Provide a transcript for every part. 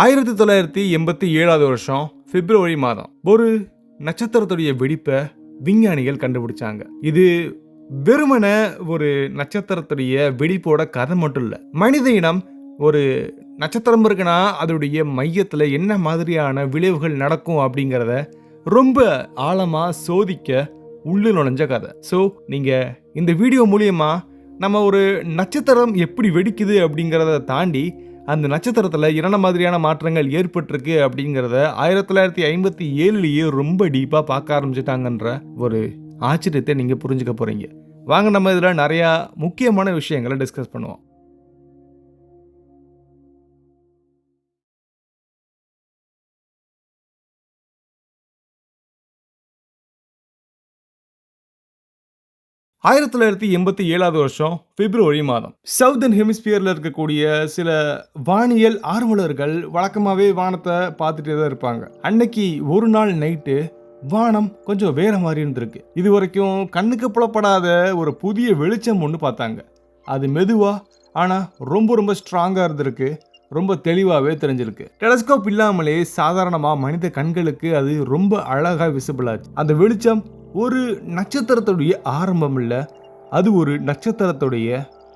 ஆயிரத்தி தொள்ளாயிரத்தி எண்பத்தி ஏழாவது வருஷம் பிப்ரவரி மாதம் ஒரு நட்சத்திரத்துடைய வெடிப்பை விஞ்ஞானிகள் கண்டுபிடிச்சாங்க. இது வெறுமன ஒரு நட்சத்திரத்துடைய வெடிப்போட கதை மட்டும் இல்லை. மனித இனம் ஒரு நட்சத்திரம் இருக்குன்னா அதோடைய மையத்தில் என்ன மாதிரியான விளைவுகள் நடக்கும் அப்படிங்கிறத ரொம்ப ஆழமாக சோதிக்க உள்ளு நுழைஞ்ச கதை. ஸோ நீங்கள் இந்த வீடியோ மூலியமாக நம்ம ஒரு நட்சத்திரம் எப்படி வெடிக்குது அப்படிங்கிறத தாண்டி அந்த நட்சத்திரத்தில் இரண்ட மாதிரியான மாற்றங்கள் ஏற்பட்டிருக்கு அப்படிங்கிறத ஆயிரத்தி தொள்ளாயிரத்தி ஐம்பத்தி ஏழுலேயே ரொம்ப டீப்பாக பார்க்க ஆரம்பிச்சிட்டாங்கன்ற ஒரு ஆச்சரியத்தை நீங்கள் புரிஞ்சுக்க போகிறீங்க வாங்க நம்ம இதில் நிறையா முக்கியமான விஷயங்களை டிஸ்கஸ் பண்ணுவோம். ஆயிரத்தி தொள்ளாயிரத்தி எண்பத்தி ஏழாவது வருஷம் பிப்ரவரி மாதம். சவுதர்ன் ஹெமிஸ்பியரில் இருக்கக்கூடிய சில வானியல் ஆர்வலர்கள் வழக்கமாகவே வானத்தை பார்த்துட்டே தான் இருப்பாங்க. அன்னைக்கு ஒரு நாள் நைட்டு வானம் கொஞ்சம் வேற மாதிரி இருந்திருக்கு. இது வரைக்கும் கண்ணுக்கு புலப்படாத ஒரு புதிய வெளிச்சம் ஒன்று பார்த்தாங்க. அது மெதுவாக ஆனால் ரொம்ப ரொம்ப ஸ்ட்ராங்காக இருந்திருக்கு. ரொம்ப தெளிவாகவே தெரிஞ்சிருக்கு. டெலஸ்கோப் இல்லாமலே சாதாரணமாக மனித கண்களுக்கு அது ரொம்ப அழகாக விசிபிள் ஆச்சு. அந்த வெளிச்சம் ஒரு நட்சத்திரத்துடைய ஆரம்பம் இல்லை அது ஒரு நட்சத்திரத்துடைய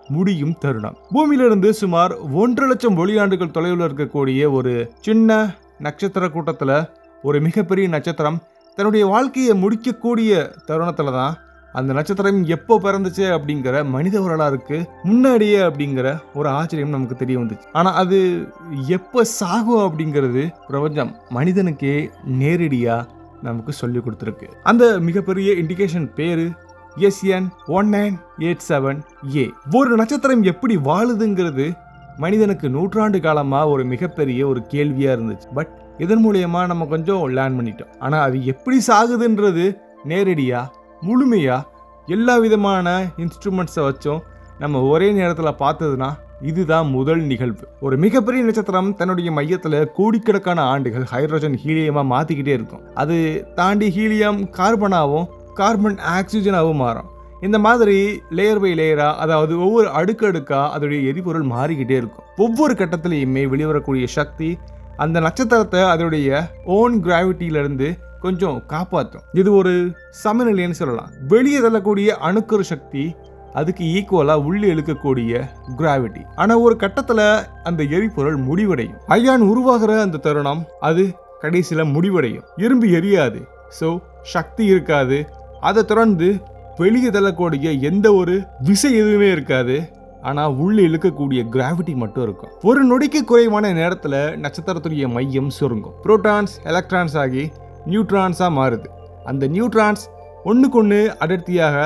முடியும் தருணம். பூமியிலிருந்து சுமார் ஒன்று லட்சம் ஒளியாண்டுகள் தொலைவில் இருக்கக்கூடிய ஒரு சின்ன நட்சத்திர கூட்டத்தில் ஒரு மிகப்பெரிய நட்சத்திரம் தன்னுடைய வாழ்க்கையை முடிக்கக்கூடிய தருணத்தில் தான் அந்த நட்சத்திரம் எப்போ பிறந்துச்சு அப்படிங்கிற மனித வரலாறுக்கு முன்னாடியே அப்படிங்கிற ஒரு ஆச்சரியம் நமக்கு தெரிய வந்துச்சு. ஆனால் அது எப்போ சாகும் அப்படிங்கிறது பிரபஞ்சம் மனிதனுக்கே நேரடியாக நமக்கு சொல்லி கொடுத்துருக்கு. அந்த மிகப்பெரிய இண்டிகேஷன் பேரு S N one nine eight seven A ஒரு நட்சத்திரம் எப்படி வாழுதுங்கிறது மனிதனுக்கு நூற்றாண்டு காலமாக ஒரு மிகப்பெரிய ஒரு கேள்வியாக இருந்துச்சு. பட் இதன் மூலயமா நம்ம கொஞ்சம் லேர்ன் பண்ணிட்டோம். ஆனால் அது எப்படி சாகுதுன்றது நேரடியாக முழுமையாக எல்லா விதமான இன்ஸ்ட்ருமெண்ட்ஸை வச்சும் நம்ம ஒரே நேரத்தில் பார்த்ததுன்னா இதுதான் முதல் நிகழ்வு. ஒரு மிகப்பெரிய நட்சத்திரம் தன்னுடைய மையத்தில் கோடிக்கணக்கான ஆண்டுகள் ஹைட்ரஜன் ஹீலியமாக மாற்றிக்கிட்டே இருக்கும். அது தாண்டி ஹீலியம் கார்பனாகவும் கார்பன் ஆக்சிஜனாகவும் மாறும். இந்த மாதிரி லேயர் பை லேயராக அதாவது ஒவ்வொரு அடுக்கு அடுக்காக அதோடைய எரிபொருள் மாறிக்கிட்டே இருக்கும். ஒவ்வொரு கட்டத்திலையுமே வெளிவரக்கூடிய சக்தி அந்த நட்சத்திரத்தை அதனுடைய ஓன் கிராவிட்டியிலிருந்து கொஞ்சம் காப்பாற்றும். இது ஒரு சமநிலைன்னு சொல்லலாம். வெளியே தள்ளக்கூடிய அணுக்கரு சக்தி அதுக்கு ஈக்குவலாக உள்ளே இழுக்கக்கூடிய கிராவிட்டி ஆனால் ஒரு கட்டத்தில் அந்த எரிபொருள் முடிவடையும். அயான் உருவாகிற அந்த தருணம் அது கடைசியில் முடிவடையும். இரும்பு எரியாது. ஸோ சக்தி இருக்காது. அதை தொடர்ந்து வெளியே தள்ளக்கூடிய எந்த ஒரு விசை எதுவுமே இருக்காது. ஆனால் உள்ளே இழுக்கக்கூடிய கிராவிட்டி மட்டும் இருக்கும். ஒரு நொடிக்கு குறைவான நேரத்தில் நட்சத்திரத்துடைய மையம் சுருங்கும். புரோட்டான்ஸ் எலக்ட்ரான்ஸ் ஆகி நியூட்ரான்ஸாக மாறுது. அந்த நியூட்ரான்ஸ் ஒன்றுக்கொன்று அடர்த்தியாக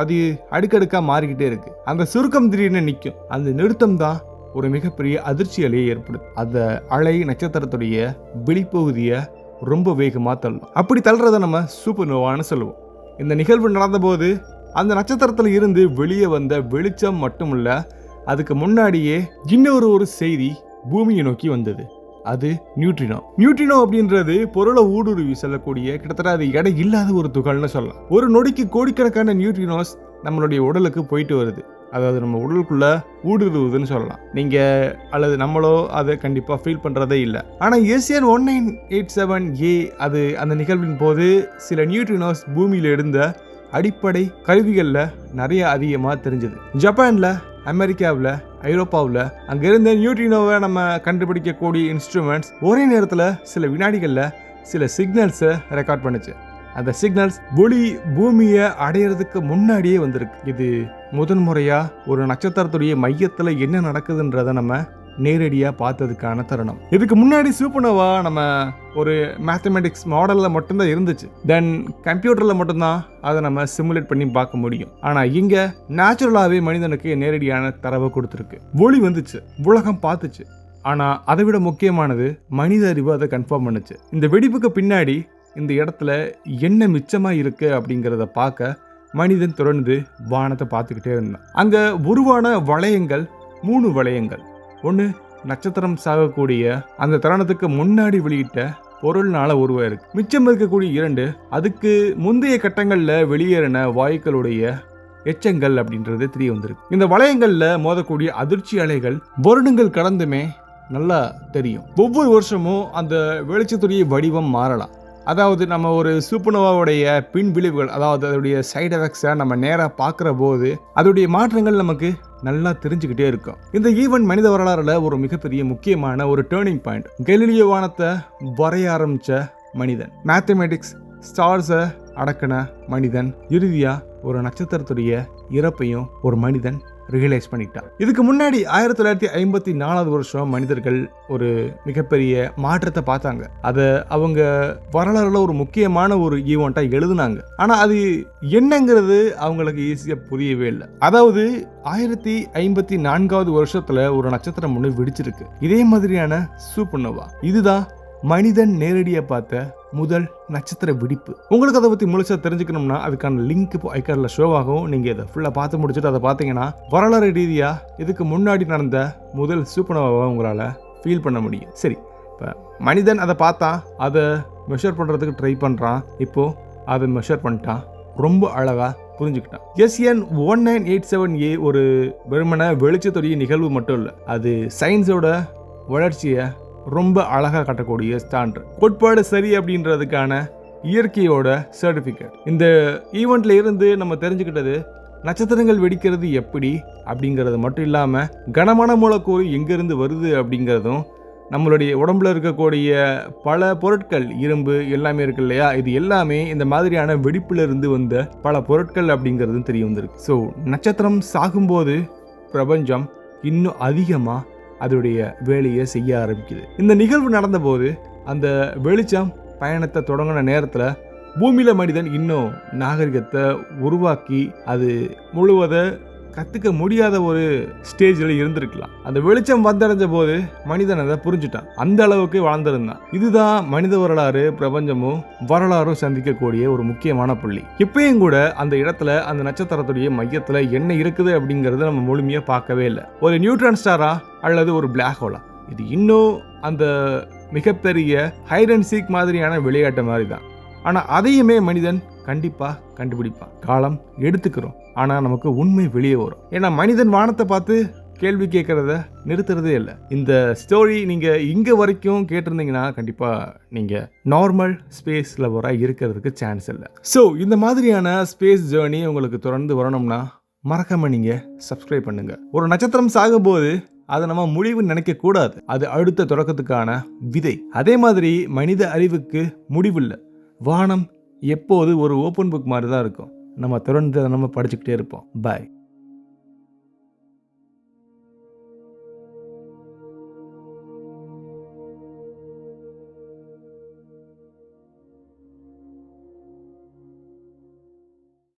அது அடுக்கடுக்காக மாறிக்கிட்டே இருக்கு. அந்த சுருக்கம் திடீர்னு நிற்கும் அந்த நிறுத்தம் தான் ஒரு மிகப்பெரிய அதிர்ச்சி அலையை ஏற்படுது அந்த அலை நட்சத்திரத்துடைய வெளிப்பகுதியை ரொம்ப வேகமாக தள்ளும். அப்படி தள்ளுறதை நம்ம சூப்பர் நோவான்னு சொல்லுவோம். இந்த நிகழ்வு நடந்தபோது அந்த நட்சத்திரத்தில் இருந்து வெளியே வந்த வெளிச்சம் மட்டுமில்ல அதுக்கு முன்னாடியே இன்னொரு ஒரு செய்தி பூமியை நோக்கி வந்தது. அது நியூட்ரினோ. நியூட்ரினோ அப்படின்றது பொருளை ஊடுருவி செல்லக்கூடிய கிட்டத்தட்ட அது எடை இல்லாத ஒரு துகள்னு சொல்லலாம். ஒரு நொடிக்கு கோடிக்கணக்கான நியூட்ரினோஸ் நம்மளுடைய உடலுக்கு போயிட்டு வருது. அதாவது நம்ம உடலுக்குள்ள ஊடுருவுதுன்னு சொல்லலாம். நீங்க அல்லது நம்மளோ அதை கண்டிப்பா ஃபீல் பண்றதே இல்லை. ஆனா Asian one nine eight seven A அது அந்த நிகழ்வின் போது சில நியூட்ரினோஸ் பூமியில் இருந்த அடிப்படை கருவிகளில் நிறைய அதிகமாக தெரிஞ்சது. ஜப்பானில் அமெரிக்காவில் ஐரோப்பாவில். அங்கிருந்த நியூட்ரினோவை நம்ம கண்டுபிடிக்கக்கூடிய இன்ஸ்ட்ருமெண்ட்ஸ் ஒரே நேரத்தில் சில வினாடிகளில் சில சிக்னல்ஸை ரெக்கார்ட் பண்ணுச்சு. அந்த சிக்னல்ஸ் ஒளி பூமியை அடையிறதுக்கு முன்னாடியே வந்திருக்கு. இது முதன்முறையாக ஒரு நட்சத்திரத்துடைய மையத்தில் என்ன நடக்குதுன்றதை நம்ம நேரடியாக பார்த்ததுக்கான தருணம். இதுக்கு முன்னாடி சூப்பர்னோவா நம்ம ஒரு மேத்தமெட்டிக்ஸ் மாடலில் மட்டும்தான் இருந்துச்சு. தென் கம்ப்யூட்டரில் மட்டும்தான் அதை நம்ம சிமுலேட் பண்ணி பார்க்க முடியும். ஆனால் இங்கே நேச்சுரலாகவே மனிதனுக்கு நேரடியான தரவை கொடுத்துருக்கு. ஒளி வந்துச்சு உலகம் பார்த்துச்சு. ஆனால் அதை விட முக்கியமானது மனித அறிவு அதை கன்ஃபார்ம் பண்ணுச்சு. இந்த வெடிப்புக்கு பின்னாடி இந்த இடத்துல என்ன மிச்சமாக இருக்குது அப்படிங்கிறத பார்க்க மனிதன் தொடர்ந்து வானத்தை பார்த்துக்கிட்டே இருந்தான். அங்கே உருவான வளையங்கள் மூணு வளையங்கள். ஒன்று நட்சத்திரம் சாகக்கூடிய அந்த தருணத்துக்கு முன்னாடி வெளியிட்ட பொருள்னால உருவாயிருக்கு மிச்சம் இருக்கக்கூடிய இரண்டு அதுக்கு முந்தைய கட்டங்களில் வெளியேறின வாயுக்களுடைய எச்சங்கள் அப்படின்றது தெரிய வந்திருக்கு. இந்த வளையங்களில் மோதக்கூடிய அதிர்ச்சி அலைகள் வருடங்கள் கடந்துமே நல்லா தெரியும். ஒவ்வொரு வருஷமும் அந்த வெளிச்சத்துடைய வடிவம் மாறலாம். அதாவது நம்ம ஒரு சூப்பர்னோவாவுடைய பின் விளைவுகள் அதாவது அதோடைய சைடு எஃபெக்ட்ஸை நம்ம நேராக பார்க்குற போது அதோடைய மாற்றங்கள் நமக்கு நல்லா தெரிஞ்சுக்கிட்டே இருக்கும் இந்த ஈவெண்ட் மனித வரலாறுல ஒரு மிகப்பெரிய முக்கியமான ஒரு டேர்னிங் பாயிண்ட் கெலிலியோ வானத்தை வரைய ஆரம்பிச்ச மனிதன். மேத்தமெட்டிக்ஸ் ஸ்டார்ஸை அடக்கின மனிதன். இறுதியாக ஒரு நட்சத்திரத்துடைய இறப்பையும் ஒரு மனிதன் ரியலைஸ் பண்ணிட்டான் இதுக்கு முன்னாடி ஆயிரத்தி தொள்ளாயிரத்தி ஐம்பத்தி நாலாவது வருஷம் மனிதர்கள் ஒரு மிகப்பெரிய மாற்றத்தை பார்த்தாங்க. அதை அவங்க வரலாறுல ஒரு முக்கியமான ஒரு ஈவெண்ட்டாக எழுதுனாங்க. ஆனால் அது என்னங்கிறது அவங்களுக்கு ஈஸியாக புரியவே இல்லை. அதாவது ஆயிரத்தி ஐம்பத்தி நான்காவது வருஷத்துல ஒரு நட்சத்திரம் ஒன்று வெடிச்சிருக்கு. இதே மாதிரியான சூப்பர்னோவா இதுதான் மனிதன் நேரடியாக பார்த்த முதல் நட்சத்திர வெடிப்பு. உங்களுக்கு அதை பற்றி முழுசாக தெரிஞ்சுக்கணும்னா அதுக்கான லிங்க் இப்போ ஐக்கார்டில் ஷோ ஆகும். நீங்கள் இதை ஃபுல்லாக பார்த்து முடிச்சுட்டு அதை பார்த்தீங்கன்னா வரலாறு ரீதியாக இதுக்கு முன்னாடி நடந்த முதல் சூப்பர்னோவாவை உங்களால் ஃபீல் பண்ண முடியும். சரி இப்போ மனிதன் அதை பார்த்தா அதை மெஷர் பண்ணுறதுக்கு ட்ரை பண்ணுறான் இப்போது அதை மெஷர் பண்ணிட்டான். ரொம்ப அழகாக புரிஞ்சுக்கிட்டான். S N one nine eight seven A ஒரு வெறுமன வெளிச்சத்துடைய நிகழ்வு மட்டும் இல்லை அது சயின்ஸோட வளர்ச்சியை ரொம்ப அழகாக கட்டக்கூடிய ஸ்டாண்ட் கோட்பாடு சரி அப்படின்றதுக்கான இயற்கையோட சர்டிஃபிகேட் இந்த ஈவெண்ட்ல இருந்து நம்ம தெரிஞ்சுக்கிட்டது நட்சத்திரங்கள் வெடிக்கிறது எப்படி அப்படிங்கிறது மட்டும் இல்லாமல் கனமான மூலக்கூறு எங்கேருந்து வருது அப்படிங்கிறதும் நம்மளுடைய உடம்புல இருக்கக்கூடிய பல பொருட்கள் இரும்பு எல்லாமே இருக்கு இல்லையா? இது எல்லாமே இந்த மாதிரியான வெடிப்பிலிருந்து வந்த பல பொருட்கள் அப்படிங்கிறதும் தெரிய வந்திருக்கு. ஸோ நட்சத்திரம் சாகும்போது பிரபஞ்சம் இன்னும் அதிகமாக அதோடைய வேலையை செய்ய ஆரம்பிக்குது. இந்த நிகழ்வு நடந்தபோது அந்த வெளிச்சம் பயணத்தை தொடங்கின நேரத்தில் பூமியில் மனிதன் இன்னும் நாகரிகத்தை உருவாக்கி அது முழுவதை கற்றுக்க முடியாத ஒரு ஸ்டேஜில் இருந்திருக்கலாம். அந்த வெளிச்சம் வந்தடைஞ்ச போது மனிதன் அதை புரிஞ்சுட்டான். அந்த அளவுக்கு வாழ்ந்திருந்தான். இதுதான் மனித வரலாறு பிரபஞ்சமும் வரலாறும் சந்திக்கக்கூடிய ஒரு முக்கியமான புள்ளி. இப்பயும் கூட அந்த இடத்துல அந்த நட்சத்திரத்துடைய மையத்தில் என்ன இருக்குது அப்படிங்கிறத நம்ம முழுமையாக பார்க்கவே இல்லை. ஒரு நியூட்ரான் ஸ்டாரா அல்லது ஒரு பிளாக் ஹோலா இது இன்னும் அந்த மிகப்பெரிய ஹைட் அண்ட் சீக் மாதிரியான விளையாட்டு மாதிரி தான். ஆனால் அதையுமே மனிதன் கண்டிப்பாக கண்டுபிடிப்பான். காலம் எடுத்துக்கிறோம். ஆனால் நமக்கு உண்மை வெளியே வரும். ஏன்னா மனிதன் வானத்தை பார்த்து கேள்வி கேட்குறத நிறுத்துறதே இல்லை. இந்த ஸ்டோரி நீங்கள் இங்கே வரைக்கும் கேட்டிருந்தீங்கன்னா கண்டிப்பாக நீங்கள் நார்மல் ஸ்பேஸ் லவராக இருக்கிறதுக்கு சான்ஸ் இல்லை. ஸோ இந்த மாதிரியான ஸ்பேஸ் ஜேர்னி உங்களுக்கு தொடர்ந்து வரணும்னா மறக்காம நீங்கள் சப்ஸ்கிரைப் பண்ணுங்கள் ஒரு நட்சத்திரம் சாகும்போது அதை நம்ம முடிவு நினைக்கக்கூடாது அது அடுத்த தொடக்கத்துக்கான விதை. அதே மாதிரி மனித அறிவுக்கு முடிவில்லை. வானம் எப்போது ஒரு ஓப்பன் புக் மாதிரி தான் இருக்கும். நம்ம தொடர்ந்து நம்ம படிச்சுக்கிட்டே இருப்போம். பாய்